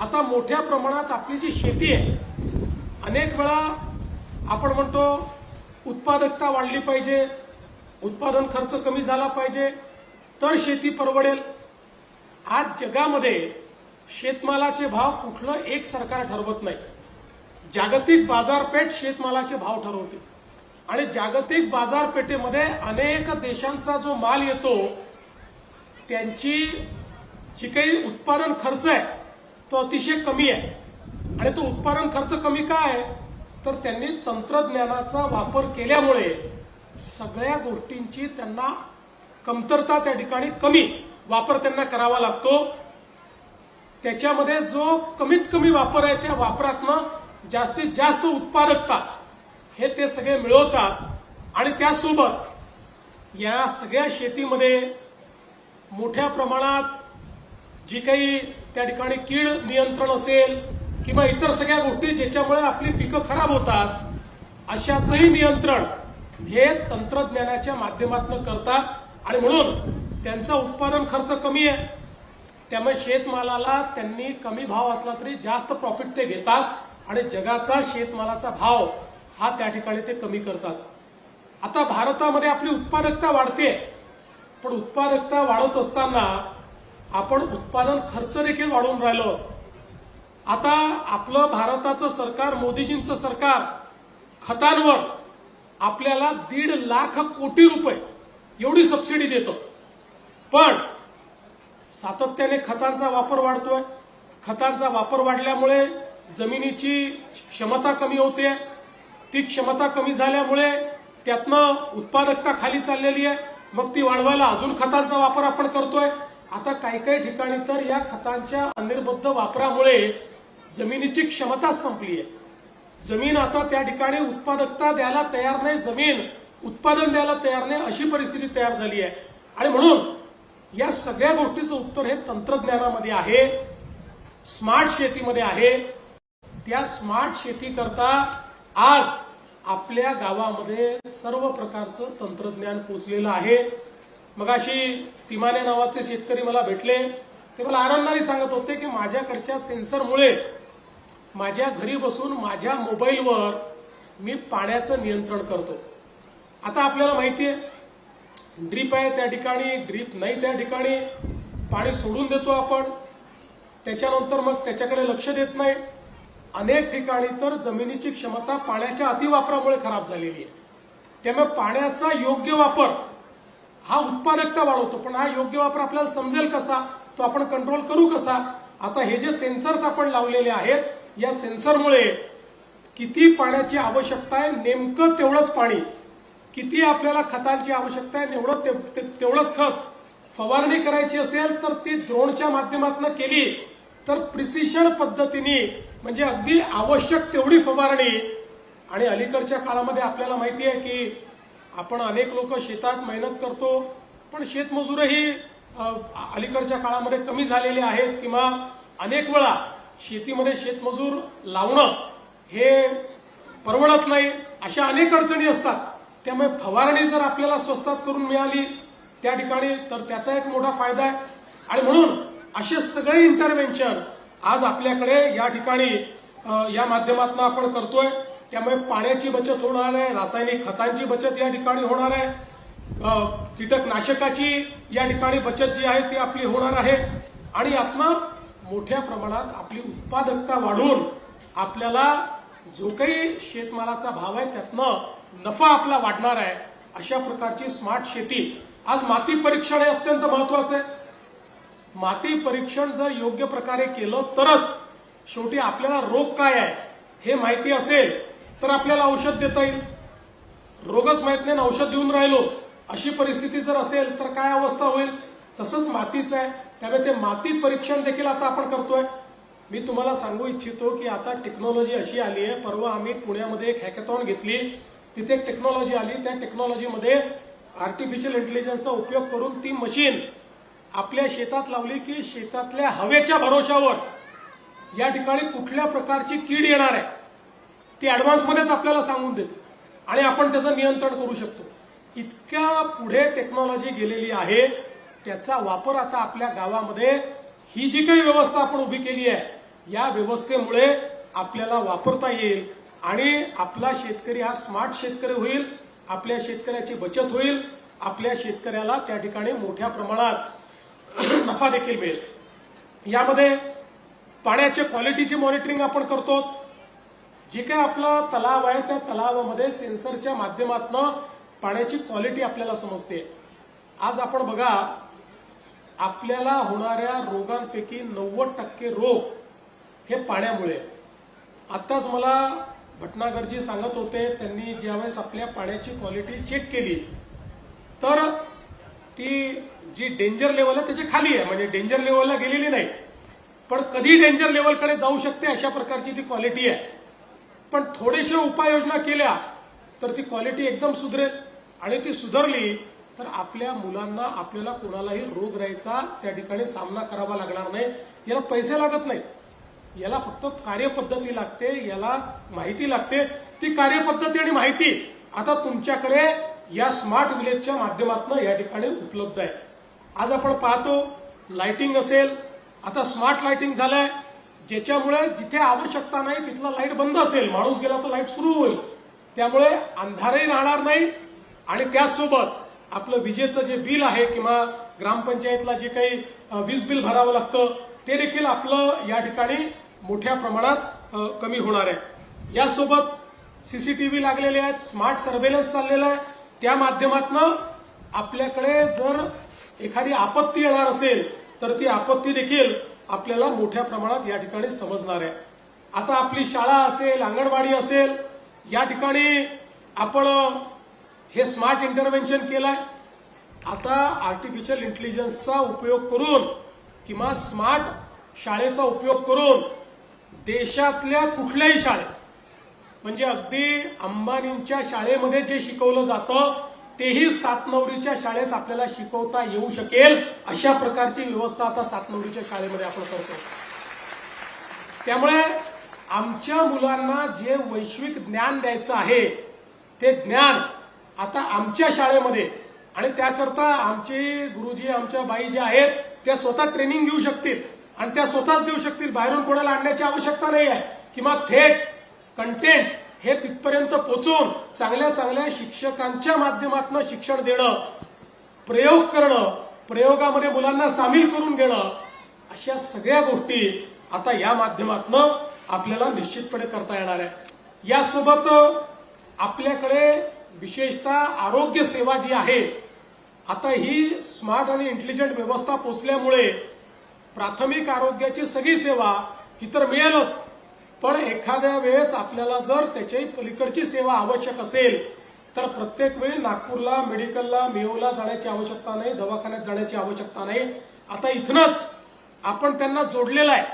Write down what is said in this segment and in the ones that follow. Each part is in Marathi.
आता मोठ्या प्रमाणात आपली जी शेती आहे अनेक वेळा आपण म्हणतो उत्पादकता वाढली पाहिजे उत्पादन खर्च कमी झाला पाहिजे तर शेती परवडेल. आज जगामध्ये शेतमालाचे भाव कुठलं एक सरकार ठरवत नाही. जागतिक बाजारपेठ शेतमालाचे भाव ठरवते. आणि जागतिक बाजारपेठेमध्ये अनेक देशांचा जो माल येतो त्यांची जी काही उत्पादन खर्च आहे तो अतिशय कमी आहे. आणि तो उत्पादन खर्च कमी का आहे? तर त्यांनी तंत्रज्ञानाचा वापर केल्यामुळे सगळ्या गोष्टींची त्यांना कमतरता त्या ठिकाणी कमी वापर त्यांना करावा लागतो. त्याच्यामध्ये जो कमीत कमी वापर आहे त्या वापरातनं जास्तीत जास्त उत्पादकता हे ते सगळे मिळवतात. आणि त्यासोबत या सगळ्या शेतीमध्ये मोठ्या प्रमाणात जी काही त्या ठिकाणी कीड नियंत्रण असेल किंवा इतर सगळ्या गोष्टी ज्याच्यामुळे आपली पिकं खराब होतात अशाचंही नियंत्रण हे तंत्रज्ञानाच्या माध्यमातून करतात. आणि म्हणून त्यांचा उत्पादन खर्च कमी आहे. त्यामुळे शेतमालाला त्यांनी कमी भाव असला तरी जास्त प्रॉफिट ते घेतात. आणि जगाचा शेतमालाचा भाव हा त्या ठिकाणी ते कमी करतात. आता भारतामध्ये आपली उत्पादकता वाढते. पण उत्पादकता वाढत असताना आपण उत्पादन खर्च देखील वाढवून राहिलो. आता आपलं भारताचं सरकार मोदीजींचं सरकार खतांवर आपल्याला दीड लाख कोटी रुपये एवढी सबसिडी देतो. पण सातत्याने खतांचा वापर वाढतोय. खतांचा वापर वाढल्यामुळे जमिनीची क्षमता कमी होते. ती क्षमता कमी झाल्यामुळे त्यातनं उत्पादकता खाली चाललेली आहे. मग ती वाढवायला अजून खतांचा वापर आपण करतोय. आता काही काही ठिकाणी तर या खतांच्या अनिर्बद्ध वापरामुळे जमिनीची क्षमता संपली आहे जमीन आता त्या ठिकाणी उत्पादकता द्यायला तयार नाही जमीन उत्पादन द्यायला तयार नाही अशी परिस्थिती तयार झाली आहे. आणि म्हणून या सगळ्या गोष्टीचं उत्तर हे तंत्रज्ञानामध्ये आहे स्मार्ट शेतीमध्ये आहे. त्या स्मार्ट शेती करता आज आपल्या गावामध्ये सर्व प्रकारचं तंत्रज्ञान पोचलेलं आहे. मगाशी तिमाने नावाचे शेतकरी मला भेटले. ते मला आनंदाने सांगत होते की माझ्याकडच्या सेन्सरमुळे माझ्या घरी बसून माझ्या मोबाईलवर मी पाण्याचं नियंत्रण करतो. आता आपल्याला माहिती आहे ड्रीप आहे त्या ठिकाणी ड्रीप नाही त्या ठिकाणी. पाणी सोडून देतो आपण. त्याच्यानंतर मग त्याच्याकडे लक्ष देत नाही. अनेक ठिकाणी तर जमिनीची क्षमता पाण्याच्या अतिवापरामुळे खराब झालेली आहे. त्यामुळे पाण्याचा योग्य वापर हा उत्पादकता वाढवतो. पण हा योग्य वापर आपल्याला समजेल कसा? तो आपण कंट्रोल करू कसा? आता हे जे सेन्सर्स आपण लावलेले आहेत या सेन्सरमुळे किती पाण्याची आवश्यकता आहे नेमकं तेवढंच पाणी. किती आपल्याला खतांची आवश्यकता आहे तेवढं ते- तेवढंच खत फवारणी करायची असेल तर ती द्रोणच्या माध्यमातून केली. तर प्रिसिशन पद्धतीने म्हणजे अगदी आवश्यक तेवढी फवारणी. आणि अलीकडच्या काळामध्ये आपल्याला माहिती आहे की आपण अनेक लोक शेतात मेहनत करतो पण शेतमजूरही अलीकडच्या काळामध्ये कमी झालेले आहेत किंवा अनेक वेळा शेतीमध्ये शेतमजूर लावणं हे परवडत नाही अशा अनेक अडचणी असतात. त्यामुळे फवारणी जर आपल्याला स्वस्तात करून मिळाली त्या ठिकाणी तर त्याचा एक मोठा फायदा आहे. आणि म्हणून असे सगळे इंटरव्हेन्शन आज आपल्याकडे या ठिकाणी या माध्यमातून आपण करतोय. त्यामुळे पाण्याची बचत होणार आहे रासायनिक खतांची बचत या ठिकाणी होणार आहे. कीटकनाशकाची या ठिकाणी बचत जी आहे ती आपली होणार आहे. आणि यातनं मोठ्या प्रमाणात आपली उत्पादकता वाढून आपल्याला जो काही शेतमालाचा भाव आहे त्यातनं नफा आपला वाढणार आहे अशा प्रकारची स्मार्ट शेती. आज माती परीक्षण हे अत्यंत महत्वाचं आहे. माती परीक्षण जर योग्य प्रकारे केलं तरच शेवटी आपल्याला रोग काय आहे हे माहिती असेल तर आपल्याला औषध देता येईल. रोगच माहीत नाही औषध देऊन राहिलो अशी परिस्थिती जर असेल तर काय अवस्था होईल? तसंच मातीचं आहे. त्यामुळे ते माती परीक्षण देखील आता आपण करतोय. मी तुम्हाला सांगू इच्छितो की आता टेक्नॉलॉजी अशी आली आहे. परवा आम्ही पुण्यामध्ये एक हॅकेथॉन घेतली. तिथे एक टेक्नॉलॉजी आली. त्या टेक्नॉलॉजीमध्ये आर्टिफिशियल इंटेलिजन्सचा उपयोग करून ती मशीन आपल्या शेतात लावली की शेतातल्या हवेच्या भरोशावर या ठिकाणी कुठल्या प्रकारची कीड येणार आहे? ती ॲडव्हान्समध्येच आपल्याला सांगून देते. आणि आपण त्याचं नियंत्रण करू शकतो. इतक्या पुढे टेक्नॉलॉजी गेलेली आहे त्याचा वापर आता आपल्या गावामध्ये ही जी काही व्यवस्था आपण उभी केली आहे या व्यवस्थेमुळे आपल्याला वापरता येईल आणि आपला शेतकरी हा स्मार्ट शेतकरी होईल आपल्या शेतकऱ्याची बचत होईल आपल्या शेतकऱ्याला त्या ठिकाणी मोठ्या प्रमाणात नफा देखील मिळेल. यामध्ये पाण्याच्या क्वालिटीची मॉनिटरिंग आपण करतो. जे काय आपला तलाव आहे त्या तलावामध्ये सेन्सरच्या माध्यमातून पाण्याची क्वालिटी आपल्याला समजते. आज आपण बघा आपल्याला होणाऱ्या रोगांपैकी नव्वद टक्के रोग हे पाण्यामुळे. आत्ताच मला भटनागरजी सांगत होते त्यांनी ज्यावेळेस आपल्या पाण्याची क्वालिटी चेक केली तर ती जी डेंजर लेवल आहे त्याच्याखाली आहे. म्हणजे डेंजर लेवलला गेलेली नाही पण कधी डेंजर लेवलकडे जाऊ शकते अशा प्रकारची ती क्वालिटी आहे. पण थोडीशी उपाययोजना केल्या तर ती क्वालिटी एकदम सुधरेल. आणि ती सुधारली तर आपल्या मुलांना आपल्याला कोणालाही रोग राहायचा त्या ठिकाणी सामना करावा लागणार नाही. याला पैसे लागत नाही. याला फक्त कार्यपद्धती लागते याला माहिती लागते. ती कार्यपद्धती आणि माहिती आता तुमच्याकडे या स्मार्ट विलेजच्या माध्यमातून या ठिकाणी उपलब्ध आहे. आज आपण पाहतो लाइटिंग असेल आता स्मार्ट लाइटिंग झालंय. ज्याच्यामुळे जिथे आवश्यकता नाही तिथला लाइट बंद असेल माणूस गेला तर लाइट सुरू होईल. त्यामुळे अंधारही राहणार नाही आणि त्याचसोबत आपलं विजेचं जे बिल आहे किंवा ग्रामपंचायतला जे काही वीज बिल भरावं लागतं ते देखील आपलं या ठिकाणी मोठ्या प्रमाणात कमी होणार आहे. यासोबत सीसीटीव्ही लागलेले आहेत स्मार्ट सर्व्हेलन्स चाललेलं आहे. त्या माध्यमातून आपल्याकडे जर एखादी आपत्ती येणार असेल तर ती आपत्ती देखील आपल्याला मोठ्या प्रमाणात या ठिकाणी समजणार आहे. आता आपली शाळा असेल अंगणवाडी असेल या ठिकाणी आपण हे स्मार्ट इंटरव्हेन्शन केलंय. आता आर्टिफिशियल इंटेलिजन्सचा उपयोग करून किंवा स्मार्ट शाळेचा उपयोग करून देशातल्या कुठल्याही शाळेत म्हणजे अगदी अंबानींच्या शाळेमध्ये जे शिकवलं जातं तेही सातनवरीच्या शाळेत आपल्याला शिकवता येऊ शकेल. अशा प्रकारची व्यवस्था आता सातनवरीच्या शाळेमध्ये आपण करतो त्यामुळे आमच्या मुलांना जे वैश्विक ज्ञान द्यायचं आहे ते ज्ञान आता आमच्या शाळेमध्ये आणि त्याकरता आमचे गुरुजी आमच्या बाई ज्या आहेत त्या स्वतः ट्रेनिंग घेऊ शकतील आणि त्या स्वतःच देऊ शकतील. बाहेरून कोणाला आणण्याची आवश्यकता नाही आहे किंवा थेट कंटेंट हे तिथपर्यंत पोचवून चांगल्या चांगल्या शिक्षकांच्या माध्यमातून शिक्षण देणं प्रयोग करणं प्रयोगामध्ये मुलांना सामील करून घेणं अशा सगळ्या गोष्टी आता या माध्यमातून आपल्याला निश्चितपणे करता येणार आहे यासोबत आपल्याकडे विशेषतः आरोग्य सेवा जी आहे आता ही स्मार्ट आणि इंटेलिजंट व्यवस्था पोचल्यामुळे प्राथमिक आरोग्याची सगळी सेवा ही तर मिळेलच. पण एखाद्या वेळेस आपल्याला जर त्याच्याही पलीकडची सेवा आवश्यक असेल तर प्रत्येक वेळी नागपूरला मेडिकलला मेहूला जाण्याची आवश्यकता नाही दवाखान्यात जाण्याची आवश्यकता नाही. आता इथनच आपण त्यांना जोडलेलं आहे.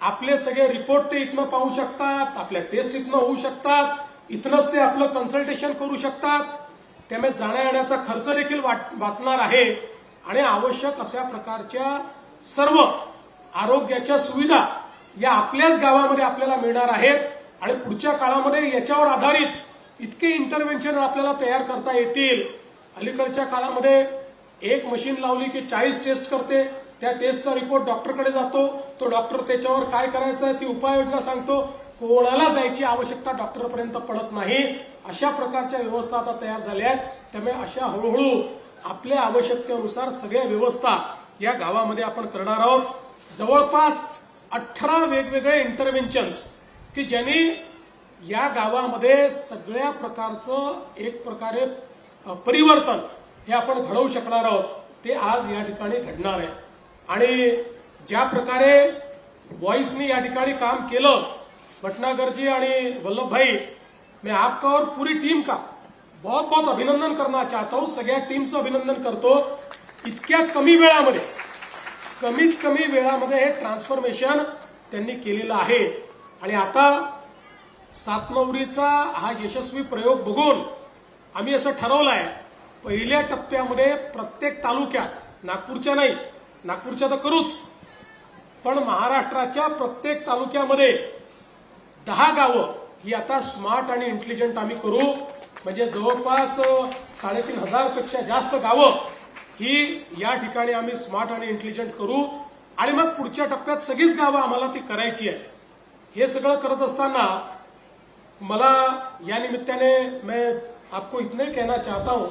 आपले सगळे रिपोर्ट ते इथनं पाहू शकतात आपल्या टेस्ट इथनं होऊ शकतात इथनच ते आपलं कन्सल्टेशन करू शकतात. त्यामुळे जाण्या येण्याचा खर्च देखील वाट- वाचणार आहे. आणि आवश्यक अशा प्रकारच्या सर्व आरोग्याच्या सुविधा या आपल्याच गावामध्ये आपल्याला मिळणार आहेत. आणि पुढच्या काळामध्ये याच्यावर आधारित इतके इंटरव्हेन्शन आपल्याला तयार करता येतील. अलीकडच्या काळामध्ये एक मशीन लावली की चाळीस टेस्ट करते. त्या टेस्टचा रिपोर्ट डॉक्टरकडे जातो. तो डॉक्टर त्याच्यावर काय करायचं आहे ती उपाययोजना सांगतो. कोणाला जायची आवश्यकता डॉक्टरपर्यंत पडत नाही. अशा प्रकारच्या व्यवस्था आता तयार झाल्या आहेत. त्यामुळे अशा हळूहळू आपल्या आवश्यकतेनुसार सगळ्या व्यवस्था या गावामध्ये आपण करणार आहोत. जवळपास अठरा वेगवेगळे इंटरव्हेन्शन्स की ज्यांनी या गावामध्ये सगळ्या प्रकारचं एक प्रकारे परिवर्तन हे आपण घडवू शकणार आहोत. ते आज या ठिकाणी घडणार आहे. आणि ज्या प्रकारे बॉईसनी या ठिकाणी काम केलं भटनागरजी आणि वल्लभ भाई मैं आपका और पूरी टीम का? बहुत बहुत अभिनंदन करना चाहता हूं. सगळ्या टीमचं अभिनंदन करतो. इतक्या कमी वेळामध्ये कमीत कमी वेळामध्ये हे ट्रान्सफॉर्मेशन त्यांनी केलेलं आहे. आणि आता सातनवरीचा हा यशस्वी प्रयोग बघून आम्ही असं ठरवलं आहे पहिल्या टप्प्यामध्ये प्रत्येक तालुक्यात नागपूरच्या नाही नागपूरच्या तर करूच पण महाराष्ट्राच्या प्रत्येक तालुक्यामध्ये दहा गावं ही आता स्मार्ट आणि इंटेलिजंट आम्ही करू. म्हणजे जवळपास साडेतीन हजारपेक्षा जास्त गावं ही या ठिकाणी आम्ही स्मार्ट आणि इंटेलिजंट करू आणि मग पुढच्या टप्प्यात सगळीच गावं आम्हाला ती करायची आहे हे सगळं करत असताना मला या निमित्ताने मैं आपको इतने कहना चाहता हूं